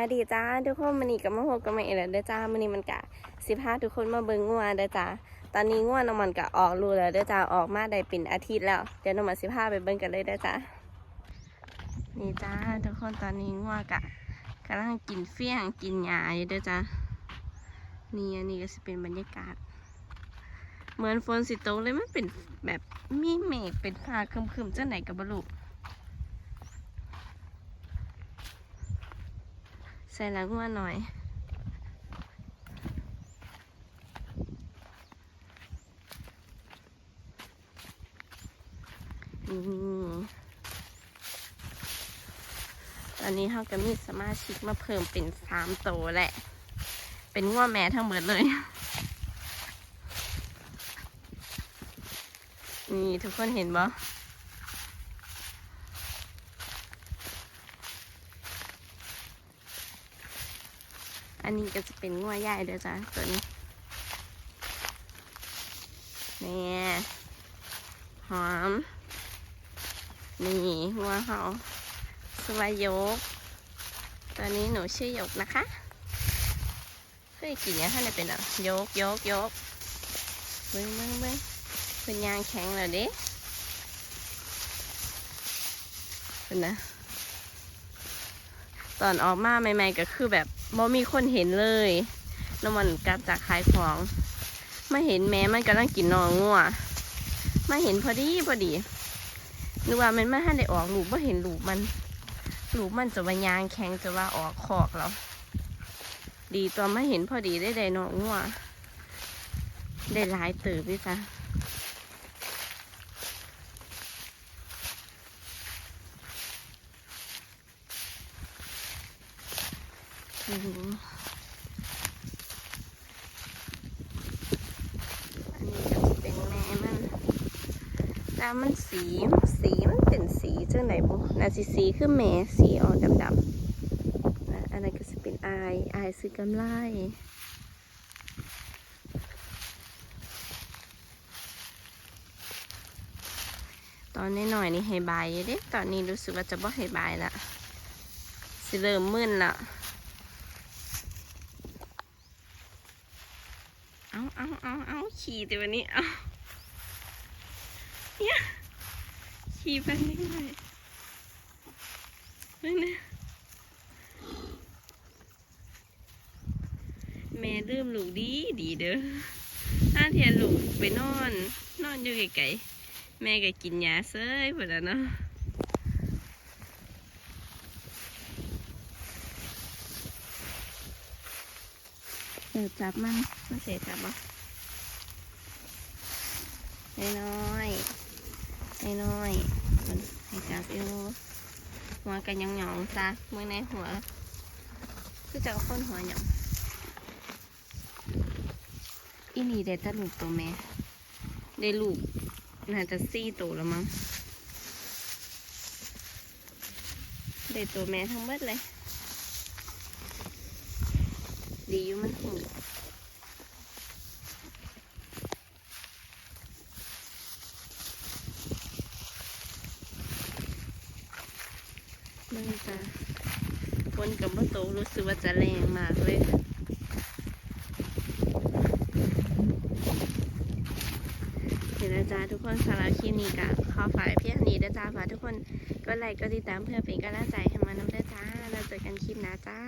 ายดีจ้าทุกคนมันนี่กับมาพบกันใหม่อีกแล้วเด้อจ้ามันนี่มันกะสิพาทุกคนมาเบิ่งงัวเด้อจ้าตอนนี้งัวน้ำมันกะออกรูแล้วเด้อจ้าออกมาได้เป็นอาทิตย์แล้วเดี๋ยวน้ำมันสิพาไปเบิ่งกันเลยเด้อจ้านี่จ้าทุกคนตอนนี้งัวกะกำลังกินเฟี้ยงกินหญ้าอยู่เด้อจ้านี่อันนี้ก็สิเป็นบรรยากาศ เหมือนฝนสิตกเลยมันเป็นแบบมีเมฆเป็นฟ้าครึมๆเจ้าไหนกับบลู ส่ล้วงัวหน่อยนี่ตอนนี้เขาก็มีสมาชิกมาเพิ่มเป็นสามโตวแหละ เป็นงัวแม่ทั้งหมดเลย นี่ทุกคนเห็นบ่ อันนี้ก็จะเป็นงัวใหญ่เด้อจ้ะตัวนี้นี่หอม นี่งัวเขาสวายกตัวนี้หนูชื่อยกนะคะเคยกินเนี่ยท่านเป็นอะยกยกยกเบิ้งเบิ้งเบิ้งเป็นยางแข็งแล้วด้เป็นนะตอนออกมาใหม่ๆก็คือแบบ บ่มีคนเห็นเลยแล้วมันกลับจากขายของมาเห็นแม่มันกำลังกินนองงัวมาเห็นพอดีพอดีนึกว่ามันไม่ให้ได้ออกลูกบ่เห็นลูกมันลูกมันจะว่ายางแข็งจะว่าออกคอกแล้วดีตอนมาเห็นพอดีได้ได้นองงัวได้หลายตืบพี่จ้ะ อันนี้ก็จะเป็นแม่มันต่มันสีสีมันเป็นสีจังไหนบุน่าสิสีคือแม่สีออกดำๆนะอันนั้นก็จะเป็นอายอายซื้อกำไรตอนนี้หน่อยนี่ให้บายอยู่เด้ตอนนี้รู้สึกว่าจะบ่ให้บายละสิเริ่มมึนละ เอาเอาเอาเอาขี่แต่วันนี้เอาเนี่ยขี่ไปเรื่อยๆเฮ้ยนะแม่เริ่มลูกดีดีเด้อถ้าเทียนลูกไปนอน นอนอยู่ไกลๆแม่ก็กินยาเซ้ยหมดแล้วเนาะ เดี๋ยวจับมันมาเสียจับบ่น้อยๆน้อยมันให้จับอยู่หัวกันหยองๆจ้ะมือในหัวคือจะเอาคนหัวหยองอีนี่ได้แตลูกตัวแม่ได้ลูกน่าจะสี่ตัวแล้วมั้งได้ตัวแม่ทั้งหมดเลย ดีอยู่มันหูเบิ่งจ้ะฝนกับบ่ตกรู้สึกว่าจะแรงมากเลยเดี๋ยวนะจ๊ะทุกคนสำหรับคลิปนี้ก็ขอฝ่ากไว้เพียงเท่านี้นะจ๊ะฝากทุกคนก็ไลค์ก็ติดตามเพื่อเป็นกำลังใจให้มาน้ำเด้จ้าแล้วเจอกันคลิปหน้าจ้า